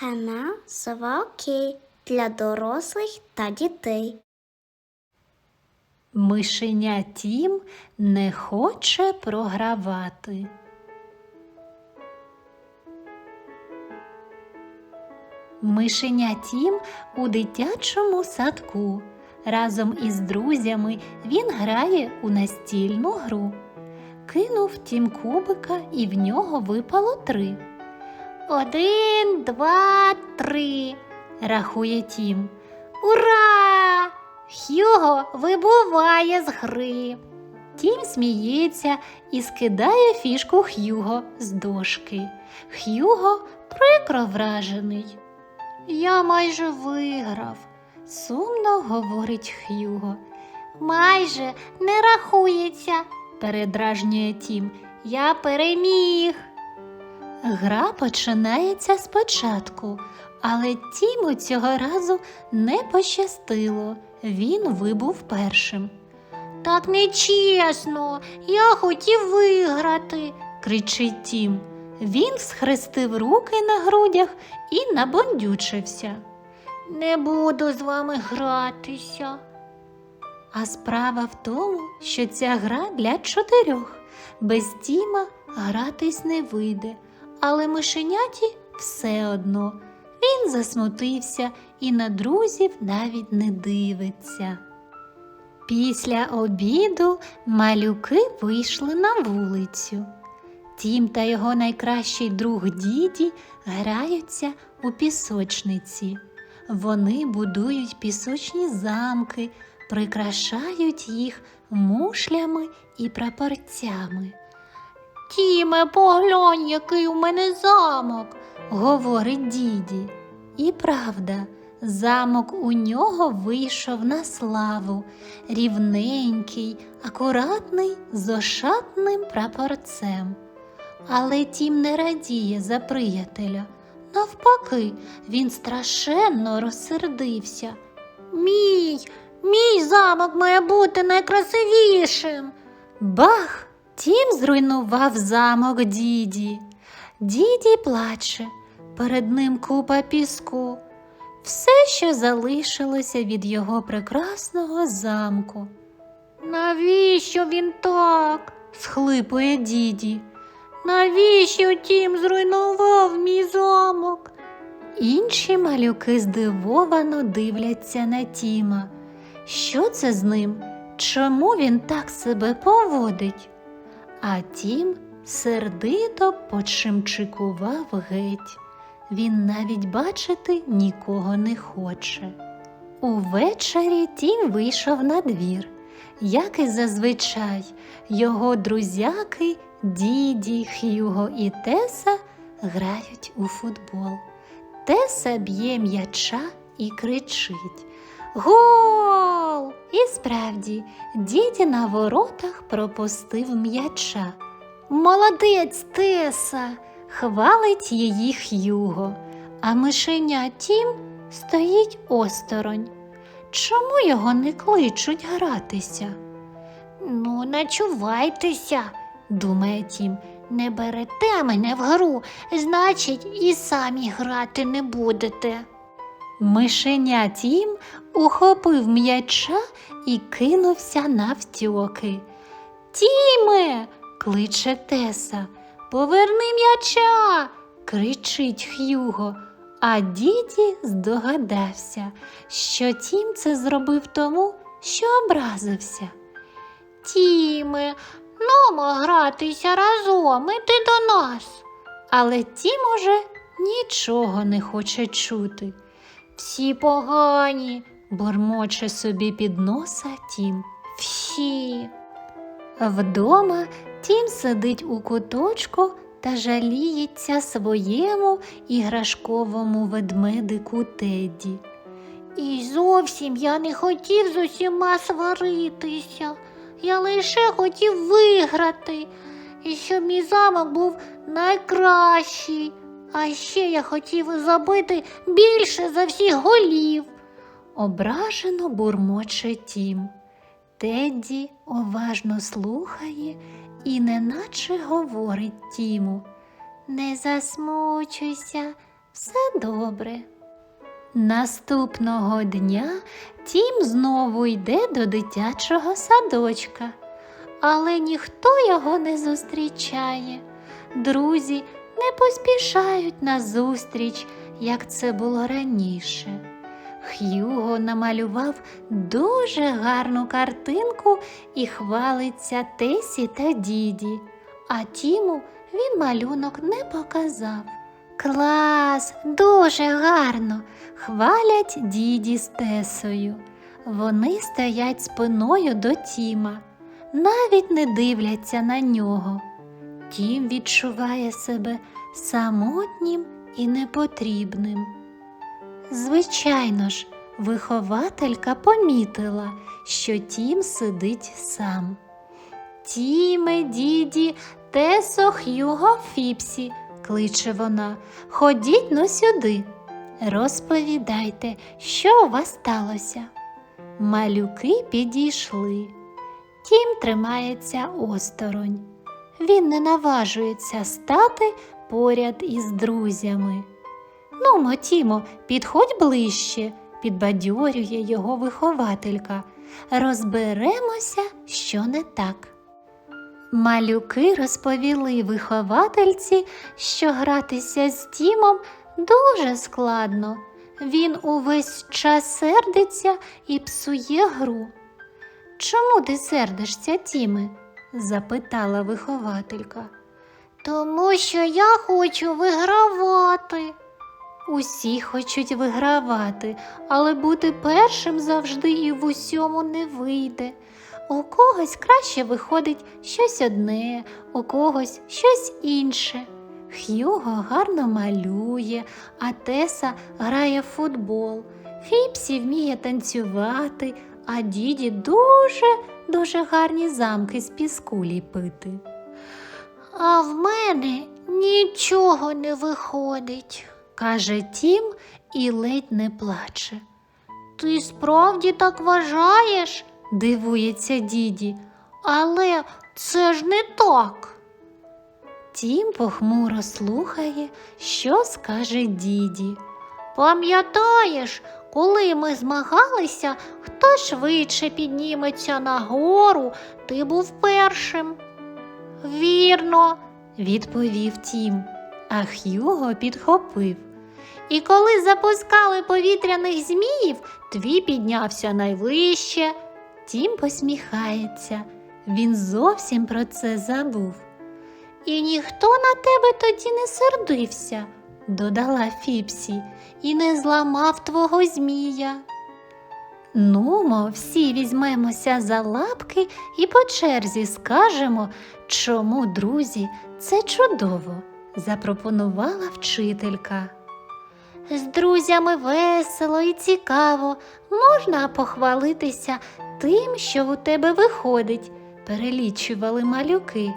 Канал Совалки для дорослих та дітей. Мишеня Тім не хоче програвати. Мишеня Тім у дитячому садку. Разом із друзями він грає у настільну гру. Кинув тім кубика і в нього випало три. Один, два, три, рахує тім. Ура! Хьюго вибуває з гри. Тім сміється і скидає фішку Х'юго з дошки. Х'юго прикро вражений. Я майже виграв, сумно говорить Х'юго. Майже не рахується, передражнює Тім. Я переміг. Гра починається спочатку, але Тіму цього разу не пощастило. Він вибув першим. Так нечесно, я хотів виграти, кричить Тім. Він схрестив руки на грудях і набондючився. Не буду з вами гратися. А справа в тому, що ця гра для чотирьох. Без Тіма гратись не вийде, але мишеняті все одно. Він засмутився і на друзів навіть не дивиться. Після обіду малюки вийшли на вулицю. Тім та його найкращий друг діді граються у пісочниці. Вони будують пісочні замки, прикрашають їх мушлями і прапорцями. Тіме, поглянь, який у мене замок, говорить діді. І правда, замок у нього вийшов на славу, рівненький, акуратний, з ошатним прапорцем. Але тім не радіє за приятеля. Навпаки, він страшенно розсердився. Мій, мій замок має бути найкрасивішим. Бах! Тім зруйнував замок діді. Діді плаче, перед ним купа піску. Все, що залишилося від його прекрасного замку. Навіщо він так? схлипує діді. Навіщо тім зруйнував мій замок? Інші малюки здивовано дивляться на Тіма. Що це з ним? Чому він так себе поводить? А тім сердито почимчикував геть. Він навіть бачити нікого не хоче. Увечері тім вийшов на двір. Як і зазвичай, його друзяки, діді, Х'юго і Теса грають у футбол. Теса б'є м'яча і кричить Гол! І справді, діді на воротах пропустив м'яча. Молодець Теса! хвалить її Х'юго, а мишеня Тім стоїть осторонь. Чому його не кличуть гратися? Ну, начувайтеся, думає Тім. Не берете мене в гру, значить, і самі грати не будете. Мишеня Тім ухопив м'яча і кинувся навтьоки. Тіме, кличе Теса, поверни м'яча, кричить Х'юго. А діді здогадався, що Тім це зробив тому, що образився. Тіме, нумо гратися разом, іди до нас. Але Тім уже нічого не хоче чути. Всі погані, бормоче собі під носа Тім. Всі. Вдома Тім сидить у куточку та жаліється своєму іграшковому ведмедику Тедді. І зовсім я не хотів з усіма сваритися. Я лише хотів виграти, і щоб мій замок був найкращий. А ще я хотів забити більше за всіх голів. Ображено бурмоче Тім. Тедді уважно слухає і неначе говорить Тіму. Не засмучуйся, все добре. Наступного дня Тім знову йде до дитячого садочка, але ніхто його не зустрічає. Друзі не поспішають на зустріч, як це було раніше. Х'юго намалював дуже гарну картинку і хвалиться Тесі та діді, а Тіму він малюнок не показав. Клас, дуже гарно, хвалять діді з Тесою. Вони стоять спиною до Тіма, навіть не дивляться на нього. Тім відчуває себе самотнім і непотрібним. Звичайно ж, вихователька помітила, що Тім сидить сам. Тіме, діді, Тесо, Х'юго, Фіпсі, кличе вона. Ходіть но сюди. Розповідайте, що у вас сталося. Малюки підійшли. Тім тримається осторонь. Він не наважується стати поряд із друзями. Ну, Мотімо, підходь ближче, підбадьорює його вихователька. Розберемося, що не так. Малюки розповіли виховательці, що гратися з Тімом дуже складно. Він увесь час сердиться і псує гру. Чому ти сердишся, Тіме? Запитала вихователька. Тому що я хочу вигравати. Усі хочуть вигравати, але бути першим завжди і в усьому не вийде. У когось краще виходить щось одне, у когось щось інше. Х'юго гарно малює, а Теса грає в футбол. Фіпсі вміє танцювати, а діді дуже дуже гарні замки з піску ліпити. А в мене нічого не виходить, каже Тім і ледь не плаче. Ти справді так вважаєш? дивується діді. Але це ж не так. Тім похмуро слухає, що скаже діді. Пам'ятаєш, коли ми змагалися, хто швидше підніметься нагору, ти був першим. Вірно, відповів Тім, а Х'юго підхопив. І коли запускали повітряних зміїв, твій піднявся найвище. Тім посміхається. Він зовсім про це забув. І ніхто на тебе тоді не сердився, додала Фіпсі, і не зламав твого змія. Нумо, всі візьмемося за лапки і по черзі скажемо, чому, друзі, це чудово, запропонувала вчителька. З друзями весело і цікаво, можна похвалитися тим, що у тебе виходить, перелічували малюки.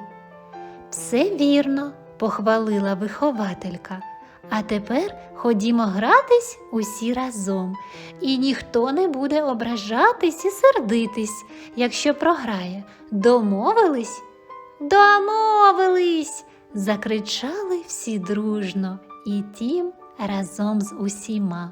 Все вірно, похвалила вихователька. А тепер ходімо гратись усі разом, і ніхто не буде ображатись і сердитись, якщо програє. Домовились? Домовились. закричали всі дружно, і тім разом з усіма.